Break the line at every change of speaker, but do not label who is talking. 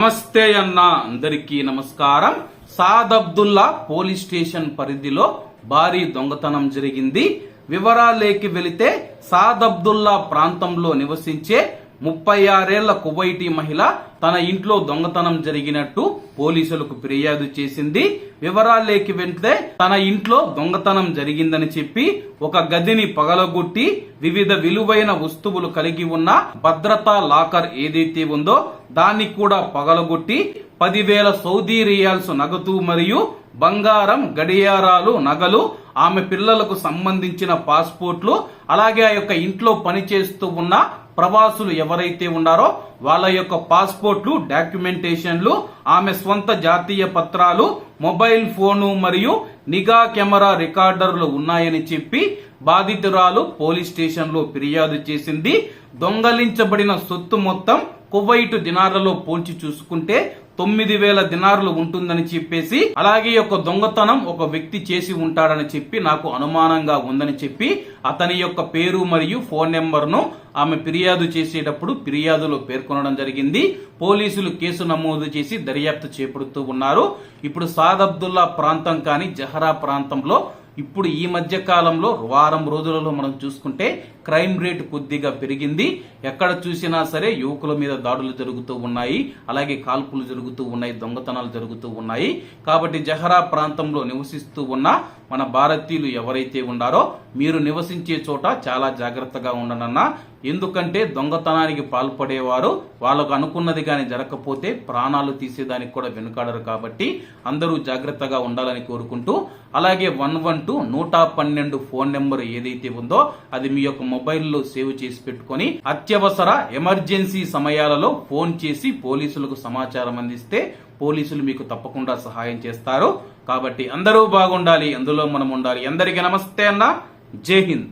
నమస్తే అన్న అందరికీ నమస్కారం. సాద్ అబ్దుల్లా పోలీస్ స్టేషన్ పరిధిలో భారీ దొంగతనం జరిగింది. వివరాలేకి వెళితే సాద్ అబ్దుల్లా ప్రాంతంలో నివసించే ముప్పై ఆరేళ్ళ కువైటీ మహిళ తన ఇంట్లో దొంగతనం జరిగినట్టు పోలీసులకు ఫిర్యాదు చేసింది. వివరాలేకి వెళ్తే తన ఇంట్లో దొంగతనం జరిగిందని చెప్పి ఒక గదిని పగలగొట్టి వివిధ విలువైన వస్తువులు కలిగి ఉన్న భద్రతా లాకర్ ఏదైతే ఉందో దాన్ని కూడా పగలగొట్టి పదివేల సౌదీ రియాల్స్ నగదు మరియు బంగారం గడియారాలు నగలు ఆమె పిల్లలకు సంబంధించిన పాస్పోర్ట్లు అలాగే ఆ యొక్క ఇంట్లో పనిచేస్తూ ఉన్న ప్రవాసులు ఎవరైతే ఉన్నారో వాళ్ళ యొక్క పాస్పోర్ట్లు డాక్యుమెంటేషన్లు ఆమె స్వంత జాతీయ పత్రాలు మొబైల్ ఫోను మరియు నిఘా కెమెరా రికార్డర్లు ఉన్నాయని చెప్పి బాధితురాలు పోలీస్ స్టేషన్లో ఫిర్యాదు చేసింది. దొంగలించబడిన సొత్తు మొత్తం కువైట్ దినార్లలో పోల్చి చూసుకుంటే తొమ్మిది వేల దినారులు ఉంటుందని చెప్పేసి అలాగే యొక్క దొంగతనం ఒక వ్యక్తి చేసి ఉంటాడని చెప్పి నాకు అనుమానంగా ఉందని చెప్పి అతని యొక్క పేరు మరియు ఫోన్ నెంబర్ను ఆమె ఫిర్యాదు చేసేటప్పుడు ఫిర్యాదులో పేర్కొనడం జరిగింది. పోలీసులు కేసు నమోదు చేసి దర్యాప్తు చేపడుతూ ఉన్నారు. ఇప్పుడు సాద్ అబ్దుల్లా ప్రాంతం కానీ జహరా ప్రాంతంలో ఇప్పుడు ఈ మధ్య కాలంలో వారం రోజులలో మనం చూసుకుంటే క్రైమ్ రేట్ కొద్దిగా పెరిగింది. ఎక్కడ చూసినా సరే యువకుల మీద దాడులు జరుగుతూ ఉన్నాయి. అలాగే కాల్పులు జరుగుతూ ఉన్నాయి దొంగతనాలు జరుగుతూ ఉన్నాయి. కాబట్టి జహరా ప్రాంతంలో నివసిస్తూ ఉన్న మన భారతీయులు ఎవరైతే ఉన్నారో మీరు నివసించే చోట చాలా జాగ్రత్తగా ఉండనన్నా ఎందుకంటే దొంగతనానికి పాల్పడేవారు వాళ్ళకు అనుకున్నది కానీ జరగకపోతే ప్రాణాలు తీసేదానికి కూడా వెనుకాడరు కాబట్టి అందరూ జాగ్రత్తగా ఉండాలని కోరుకుంటూ అలాగే వన్ వన్ టూ నూట పన్నెండు ఫోన్ నెంబర్ ఏదైతే ఉందో అది మీ యొక్క మొబైల్లో సేవ్ చేసి పెట్టుకొని అత్యవసర ఎమర్జెన్సీ సమయాలలో ఫోన్ చేసి పోలీసులకు సమాచారం అందిస్తే పోలీసులు మీకు తప్పకుండా సహాయం చేస్తారు. కాబట్టి అందరూ బాగుండాలి అందులో మనం ఉండాలి. అందరికీ నమస్తే అన్న. జై హింద్.